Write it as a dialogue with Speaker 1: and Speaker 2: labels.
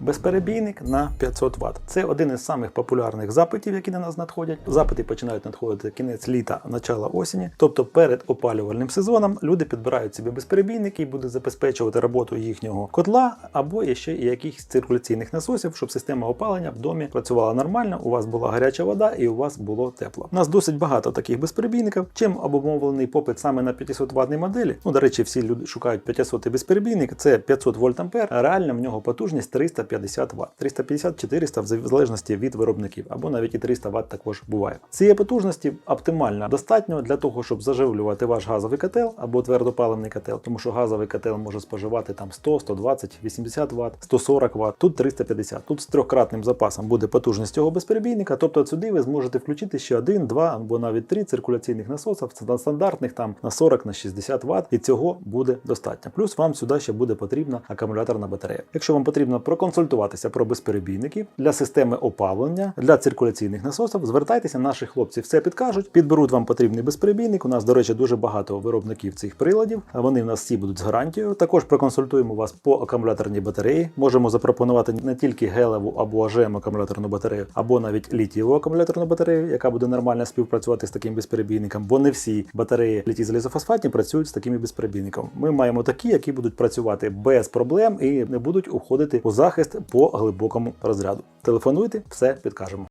Speaker 1: Безперебійник на 500 Вт. Це один із самих популярних запитів, які на нас надходять. Запити починають надходити кінець літа, начало осені. Тобто перед опалювальним сезоном люди підбирають собі безперебійник, який буде забезпечувати роботу їхнього котла або ще якихось циркуляційних насосів, щоб система опалення в домі працювала нормально. У вас була гаряча вода і у вас було тепло. У нас досить багато таких безперебійників. Чим обумовлений попит саме на 500 ватній моделі? Ну, до речі, всі люди шукають 500 безперебійник. Це 500 вольт ампер. Реально в нього потужність 350 Вт. 350-400 в залежності від виробників, або навіть і 300 Вт також буває. Цієї потужності оптимально достатньо для того, щоб заживлювати ваш газовий котел або твердопаливний котел, тому що газовий котел може споживати там 100, 120, 80 Вт, 140 Вт, тут 350. Тут з трьохкратним запасом буде потужність цього безперебійника. Тобто сюди ви зможете включити ще один, два або навіть три циркуляційних насоса на стандартних там на 40 на 60 Вт, і цього буде достатньо. Плюс вам сюди ще буде потрібна акумуляторна батарея. Якщо вам потрібно проконсультуватися про безперебійники для системи опалення, для циркуляційних насосів, звертайтеся, наші хлопці все підкажуть, підберуть вам потрібний безперебійник. У нас, до речі, дуже багато виробників цих приладів. Вони в нас всі будуть з гарантією. Також проконсультуємо вас по акумуляторній батареї. Можемо запропонувати не тільки гелеву або АЖМ акумуляторну батарею, або навіть літієву акумуляторну батарею, яка буде нормально співпрацювати з таким безперебійником, бо не всі батареї літій залізофосфатні працюють з такими безперебійниками. Ми маємо такі, які будуть працювати без проблем і не будуть уходити у захист по глибокому розряду. Телефонуйте, все підкажемо.